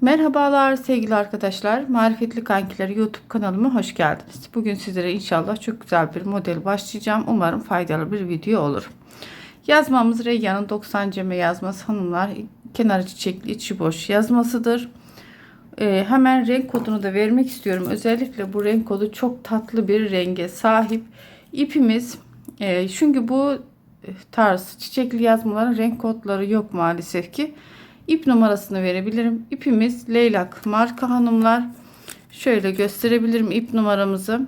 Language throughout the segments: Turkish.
Merhabalar sevgili arkadaşlar. Marifetli Kankiler YouTube kanalıma hoş geldiniz. Bugün sizlere inşallah çok güzel bir model başlayacağım. Umarım faydalı bir video olur. Yazmamız Reyyan'ın 90 ceme yazması hanımlar. Kenarı çiçekli içi boş yazmasıdır. Ee, hemen renk kodunu da vermek istiyorum. Özellikle bu renk kodu çok tatlı bir renge sahip. İpimiz e, çünkü bu tarz çiçekli yazmaların renk kodları yok maalesef ki. İp numarasını verebilirim. İpimiz Leylak marka hanımlar. Şöyle gösterebilirim ip numaramızı.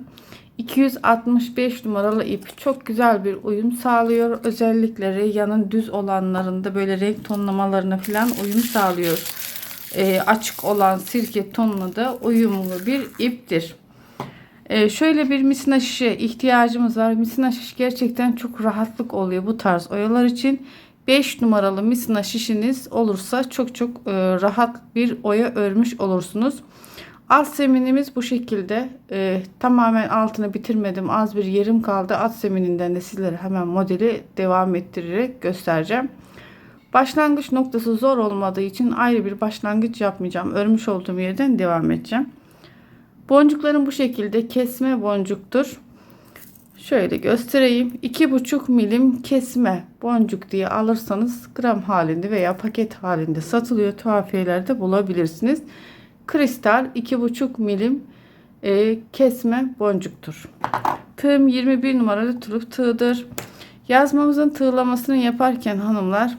265 numaralı ip çok güzel bir uyum sağlıyor. Özellikle reyyanın düz olanlarında böyle renk tonlamalarına falan uyum sağlıyor. E, açık olan sirke tonuna da uyumlu bir iptir. E, şöyle bir misina şişe ihtiyacımız var. Misina şiş gerçekten çok rahatlık oluyor bu tarz oyalar için. 5 numaralı misina şişiniz olursa çok çok e, rahat bir oya örmüş olursunuz. Alt zeminimiz bu şekilde. E, tamamen altını bitirmedim. Az bir yerim kaldı. Alt zemininden de sizlere hemen modeli devam ettirerek göstereceğim. Başlangıç noktası zor olmadığı için ayrı bir başlangıç yapmayacağım. Örmüş olduğum yerden devam edeceğim. Boncuklarım bu şekilde kesme boncuktur. Şöyle göstereyim. 2,5 milim kesme boncuk diye alırsanız gram halinde veya paket halinde satılıyor. Tuhafiyelerde bulabilirsiniz. Kristal 2,5 milim e, kesme boncuktur. Tığım 21 numaralı tuluk tığdır. Yazmamızın tığlamasını yaparken hanımlar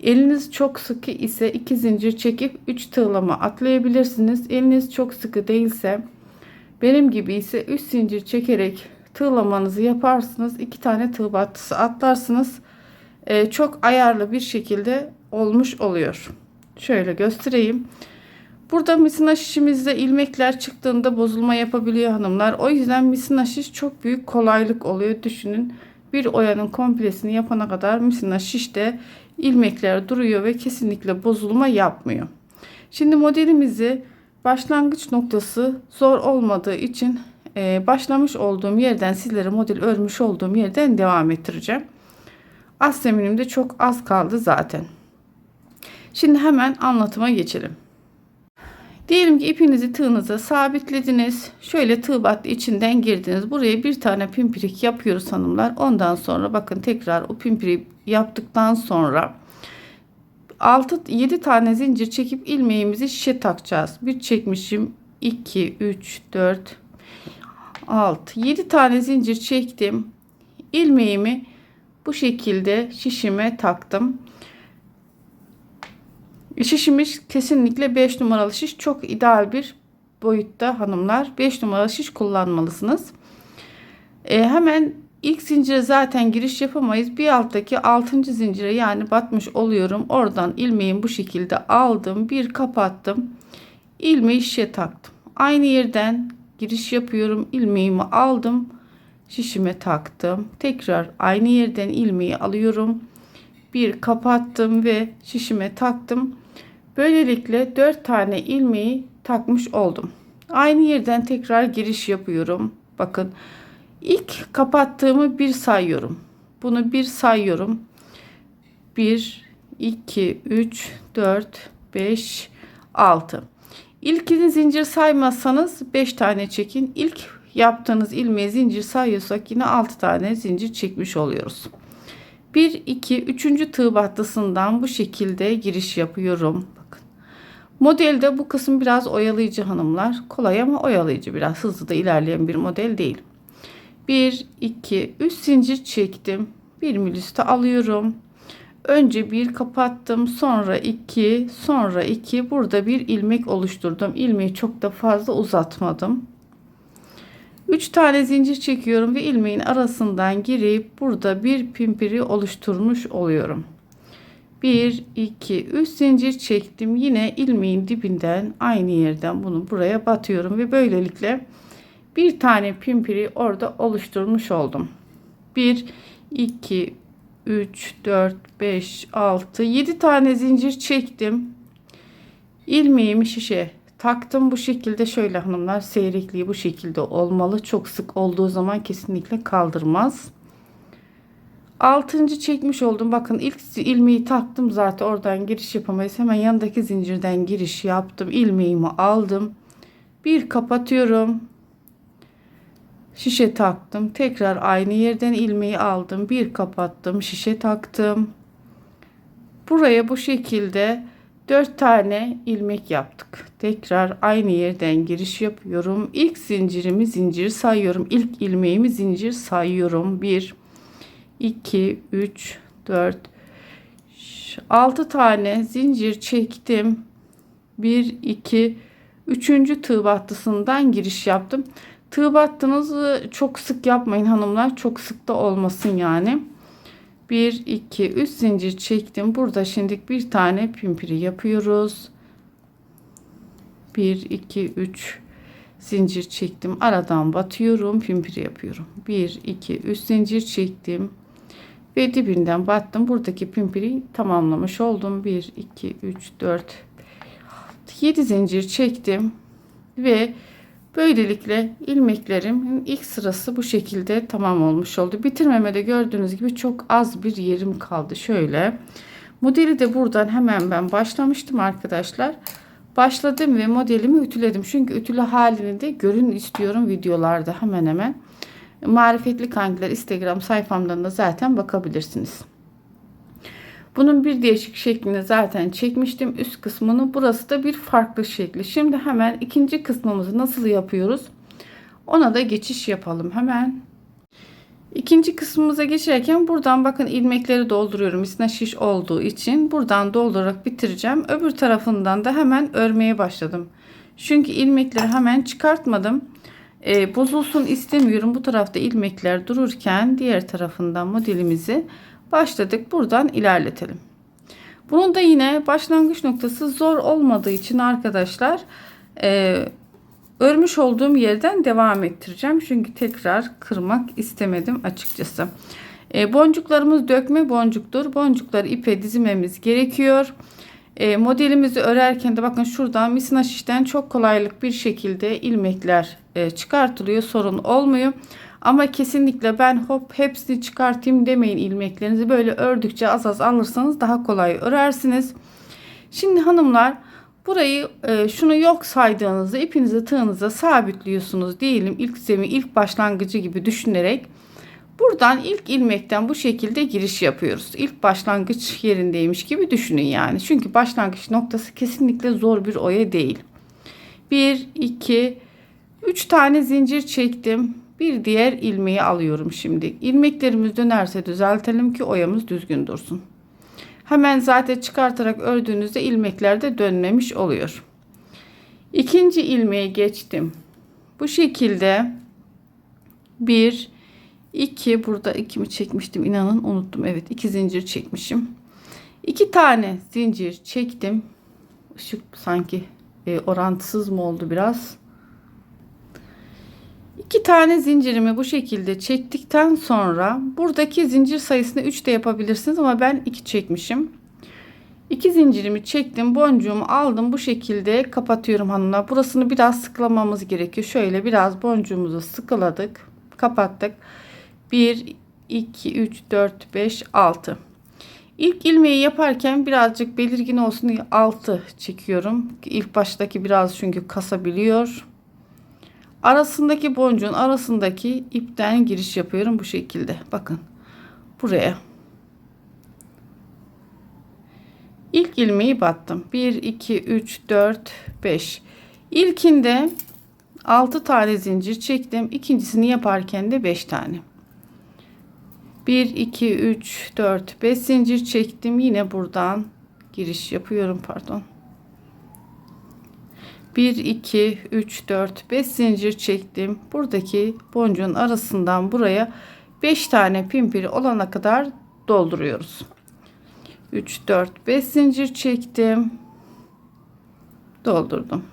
eliniz çok sıkı ise 2 zincir çekip 3 tığlama atlayabilirsiniz. Eliniz çok sıkı değilse benim gibi ise 3 zincir çekerek tığlamanızı yaparsınız. iki tane tığ battısı atlarsınız. Ee, çok ayarlı bir şekilde olmuş oluyor. Şöyle göstereyim. Burada misina şişimizde ilmekler çıktığında bozulma yapabiliyor hanımlar. O yüzden misina şiş çok büyük kolaylık oluyor. Düşünün bir oyanın komplesini yapana kadar misina şişte ilmekler duruyor ve kesinlikle bozulma yapmıyor. Şimdi modelimizi başlangıç noktası zor olmadığı için başlamış olduğum yerden sizlere model örmüş olduğum yerden devam ettireceğim. Az de çok az kaldı zaten. Şimdi hemen anlatıma geçelim. Diyelim ki ipinizi tığınıza sabitlediniz. Şöyle tığ battı içinden girdiniz. Buraya bir tane pimpirik yapıyoruz hanımlar. Ondan sonra bakın tekrar o pimpiri yaptıktan sonra 6 7 tane zincir çekip ilmeğimizi şişe takacağız. Bir çekmişim 2 3 4 6 7 tane zincir çektim. ilmeğimi bu şekilde şişime taktım. Şişimiz kesinlikle 5 numaralı şiş çok ideal bir boyutta hanımlar. 5 numaralı şiş kullanmalısınız. E, hemen ilk zincire zaten giriş yapamayız. Bir alttaki 6. zincire yani batmış oluyorum. Oradan ilmeğimi bu şekilde aldım. Bir kapattım. ilmeği şişe taktım. Aynı yerden giriş yapıyorum. ilmeğimi aldım. Şişime taktım. Tekrar aynı yerden ilmeği alıyorum. Bir kapattım ve şişime taktım. Böylelikle 4 tane ilmeği takmış oldum. Aynı yerden tekrar giriş yapıyorum. Bakın ilk kapattığımı bir sayıyorum. Bunu bir sayıyorum. 1 2 3 4 5 6 İlkini zincir saymazsanız 5 tane çekin. İlk yaptığınız ilmeği zincir sayıyorsak yine 6 tane zincir çekmiş oluyoruz. 1 2 3. tığ battısından bu şekilde giriş yapıyorum. Bakın. Modelde bu kısım biraz oyalayıcı hanımlar. Kolay ama oyalayıcı biraz hızlı da ilerleyen bir model değil. 1 2 3 zincir çektim. 1 mil üstü alıyorum. Önce bir kapattım, sonra iki, sonra iki. Burada bir ilmek oluşturdum. İlmeği çok da fazla uzatmadım. Üç tane zincir çekiyorum ve ilmeğin arasından girip burada bir pimpiri oluşturmuş oluyorum. 1 2 3 zincir çektim. Yine ilmeğin dibinden aynı yerden bunu buraya batıyorum ve böylelikle bir tane pimpiri orada oluşturmuş oldum. 1 2 3, 4, 5, 6, 7 tane zincir çektim. İlmeğimi şişe taktım. Bu şekilde şöyle hanımlar seyrekliği bu şekilde olmalı. Çok sık olduğu zaman kesinlikle kaldırmaz. Altıncı çekmiş oldum. Bakın ilk ilmeği taktım zaten oradan giriş yapamayız. Hemen yanındaki zincirden giriş yaptım. ilmeğimi aldım. Bir kapatıyorum. Şişe taktım. Tekrar aynı yerden ilmeği aldım. Bir kapattım. Şişe taktım. Buraya bu şekilde 4 tane ilmek yaptık. Tekrar aynı yerden giriş yapıyorum. İlk zincirimi zincir sayıyorum. İlk ilmeğimi zincir sayıyorum. 1 2 3 4 6 tane zincir çektim. 1 2 3. tığ battısından giriş yaptım. Tığ battınızı çok sık yapmayın hanımlar. Çok sık da olmasın yani. 1 2 3 zincir çektim. Burada şimdi bir tane pimpiri yapıyoruz. 1 2 3 zincir çektim. Aradan batıyorum. Pimpiri yapıyorum. 1 2 3 zincir çektim. Ve dibinden battım. Buradaki pimpiri tamamlamış oldum. 1 2 3 4 7 zincir çektim. Ve Böylelikle ilmeklerimin ilk sırası bu şekilde tamam olmuş oldu. Bitirmemede gördüğünüz gibi çok az bir yerim kaldı. Şöyle modeli de buradan hemen ben başlamıştım arkadaşlar. Başladım ve modelimi ütüledim. Çünkü ütülü halini de görün istiyorum videolarda hemen hemen. Marifetli kankiler Instagram sayfamdan da zaten bakabilirsiniz. Bunun bir değişik şeklini zaten çekmiştim üst kısmını. Burası da bir farklı şekli. Şimdi hemen ikinci kısmımızı nasıl yapıyoruz? Ona da geçiş yapalım hemen. İkinci kısmımıza geçerken buradan bakın ilmekleri dolduruyorum. İçine şiş olduğu için buradan doldurarak bitireceğim. Öbür tarafından da hemen örmeye başladım. Çünkü ilmekleri hemen çıkartmadım. E, bozulsun istemiyorum. Bu tarafta ilmekler dururken diğer tarafından modelimizi başladık. Buradan ilerletelim. Bunun da yine başlangıç noktası zor olmadığı için arkadaşlar e, örmüş olduğum yerden devam ettireceğim. Çünkü tekrar kırmak istemedim açıkçası. E, boncuklarımız dökme boncuktur. Boncukları ipe dizmemiz gerekiyor. E, modelimizi örerken de bakın şuradan misina şişten çok kolaylık bir şekilde ilmekler e, çıkartılıyor. Sorun olmuyor. Ama kesinlikle ben hop hepsini çıkartayım demeyin ilmeklerinizi. Böyle ördükçe az az alırsanız daha kolay örersiniz. Şimdi hanımlar burayı e, şunu yok saydığınızda ipinizi tığınıza sabitliyorsunuz diyelim ilk zemin ilk başlangıcı gibi düşünerek buradan ilk ilmekten bu şekilde giriş yapıyoruz. İlk başlangıç yerindeymiş gibi düşünün yani. Çünkü başlangıç noktası kesinlikle zor bir oya değil. 1 2 3 tane zincir çektim. Bir diğer ilmeği alıyorum şimdi. İlmeklerimiz dönerse düzeltelim ki oyamız düzgün dursun. Hemen zaten çıkartarak ördüğünüzde ilmekler de dönmemiş oluyor. İkinci ilmeği geçtim. Bu şekilde bir, iki burada ikimi çekmiştim inanın unuttum. Evet iki zincir çekmişim. İki tane zincir çektim. Işık sanki e, orantısız mı oldu biraz? İki tane zincirimi bu şekilde çektikten sonra buradaki zincir sayısını 3 de yapabilirsiniz ama ben 2 çekmişim. İki zincirimi çektim boncuğumu aldım bu şekilde kapatıyorum hanımlar. Burasını biraz sıklamamız gerekiyor. Şöyle biraz boncuğumuzu sıkıladık kapattık. 1 2 3 4 5 6 İlk ilmeği yaparken birazcık belirgin olsun diye 6 çekiyorum. İlk baştaki biraz çünkü kasabiliyor arasındaki boncuğun arasındaki ipten giriş yapıyorum bu şekilde. Bakın buraya. İlk ilmeği battım. 1 2 3 4 5. İlkinde 6 tane zincir çektim. İkincisini yaparken de 5 tane. 1 2 3 4 5 zincir çektim. Yine buradan giriş yapıyorum pardon. 1 2 3 4 5 zincir çektim. Buradaki boncuğun arasından buraya 5 tane pimpiri olana kadar dolduruyoruz. 3 4 5 zincir çektim. Doldurdum.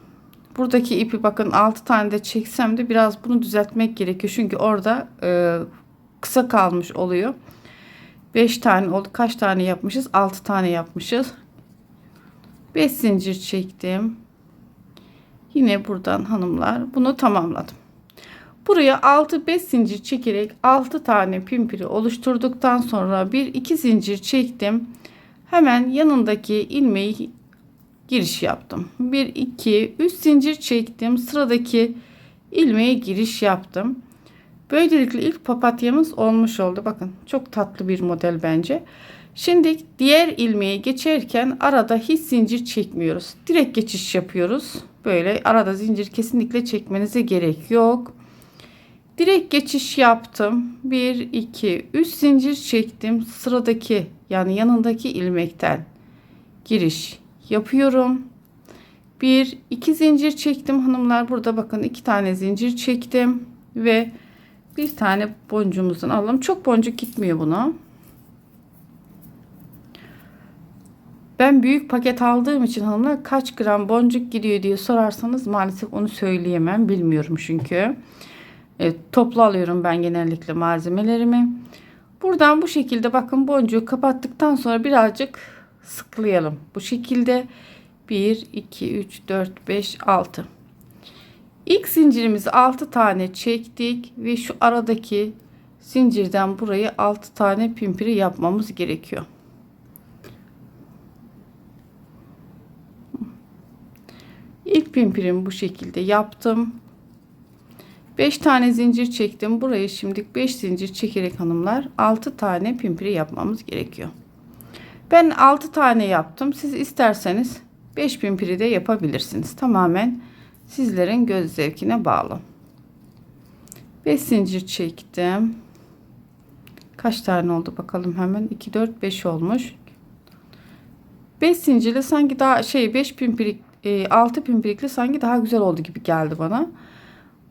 Buradaki ipi bakın 6 tane de çeksem de biraz bunu düzeltmek gerekiyor. Çünkü orada e, kısa kalmış oluyor. 5 tane oldu. Kaç tane yapmışız? 6 tane yapmışız. 5 zincir çektim. Yine buradan hanımlar bunu tamamladım. Buraya 6-5 zincir çekerek 6 tane pimpiri oluşturduktan sonra bir iki zincir çektim. Hemen yanındaki ilmeği giriş yaptım. 1 2 3 zincir çektim. Sıradaki ilmeğe giriş yaptım. Böylelikle ilk papatyamız olmuş oldu. Bakın çok tatlı bir model bence. Şimdi diğer ilmeğe geçerken arada hiç zincir çekmiyoruz. Direkt geçiş yapıyoruz. Böyle arada zincir kesinlikle çekmenize gerek yok. Direkt geçiş yaptım. 1 2 3 zincir çektim. Sıradaki yani yanındaki ilmekten giriş yapıyorum. 1 2 zincir çektim hanımlar. Burada bakın iki tane zincir çektim ve bir tane boncuğumuzdan alalım. Çok boncuk gitmiyor buna. Ben büyük paket aldığım için hanımlar kaç gram boncuk gidiyor diye sorarsanız maalesef onu söyleyemem. Bilmiyorum çünkü. Evet, toplu alıyorum ben genellikle malzemelerimi. Buradan bu şekilde bakın boncuğu kapattıktan sonra birazcık sıklayalım. Bu şekilde 1, 2, 3, 4, 5, 6. İlk zincirimizi 6 tane çektik ve şu aradaki zincirden buraya 6 tane pimpiri yapmamız gerekiyor. İlk pimpirimi bu şekilde yaptım. 5 tane zincir çektim. Burayı şimdi 5 zincir çekerek hanımlar 6 tane pimpiri yapmamız gerekiyor. Ben 6 tane yaptım. Siz isterseniz 5 pimpiri de yapabilirsiniz. Tamamen sizlerin göz zevkine bağlı. 5 zincir çektim. Kaç tane oldu bakalım hemen. 2 4 5 olmuş. 5 zincirle sanki daha şey 5 pimpirik 6 e, pimpirikli sanki daha güzel oldu gibi geldi bana.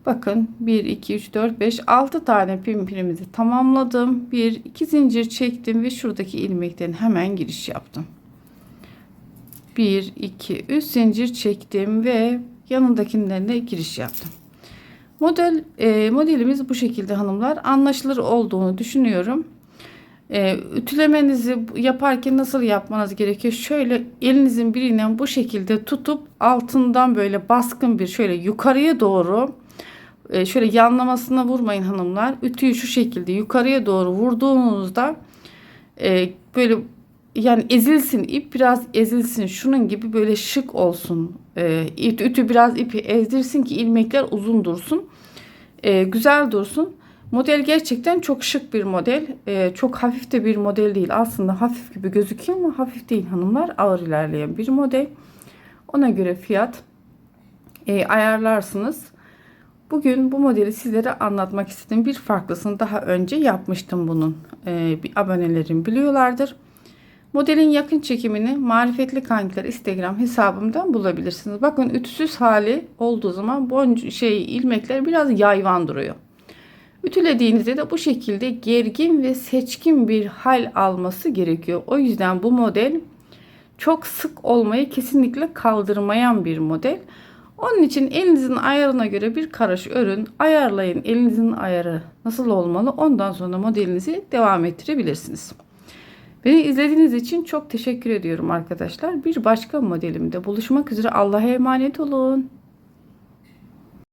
Bakın 1 2 3 4 5 6 tane pimpirimizi tamamladım. 1 2 zincir çektim ve şuradaki ilmekten hemen giriş yaptım. 1 2 3 zincir çektim ve yanındakinden de giriş yaptım. Model e, modelimiz bu şekilde hanımlar. Anlaşılır olduğunu düşünüyorum. E, ütülemenizi yaparken nasıl yapmanız gerekiyor? Şöyle elinizin birinden bu şekilde tutup altından böyle baskın bir şöyle yukarıya doğru e, şöyle yanlamasına vurmayın hanımlar. Ütüyü şu şekilde yukarıya doğru vurduğunuzda e, böyle yani ezilsin ip biraz ezilsin şunun gibi böyle şık olsun e, ütü biraz ipi ezdirsin ki ilmekler uzun dursun e, güzel dursun model gerçekten çok şık bir model e, çok hafif de bir model değil aslında hafif gibi gözüküyor ama hafif değil hanımlar ağır ilerleyen bir model ona göre fiyat e, ayarlarsınız Bugün bu modeli sizlere anlatmak istedim. Bir farklısını daha önce yapmıştım bunun. Ee, bir abonelerim biliyorlardır. Modelin yakın çekimini Marifetli Kankiler Instagram hesabımdan bulabilirsiniz. Bakın ütüsüz hali olduğu zaman boncu şey ilmekler biraz yayvan duruyor. Ütülediğinizde de bu şekilde gergin ve seçkin bir hal alması gerekiyor. O yüzden bu model çok sık olmayı kesinlikle kaldırmayan bir model. Onun için elinizin ayarına göre bir karış örün. Ayarlayın elinizin ayarı nasıl olmalı. Ondan sonra modelinizi devam ettirebilirsiniz. Beni izlediğiniz için çok teşekkür ediyorum arkadaşlar. Bir başka modelimde buluşmak üzere. Allah'a emanet olun.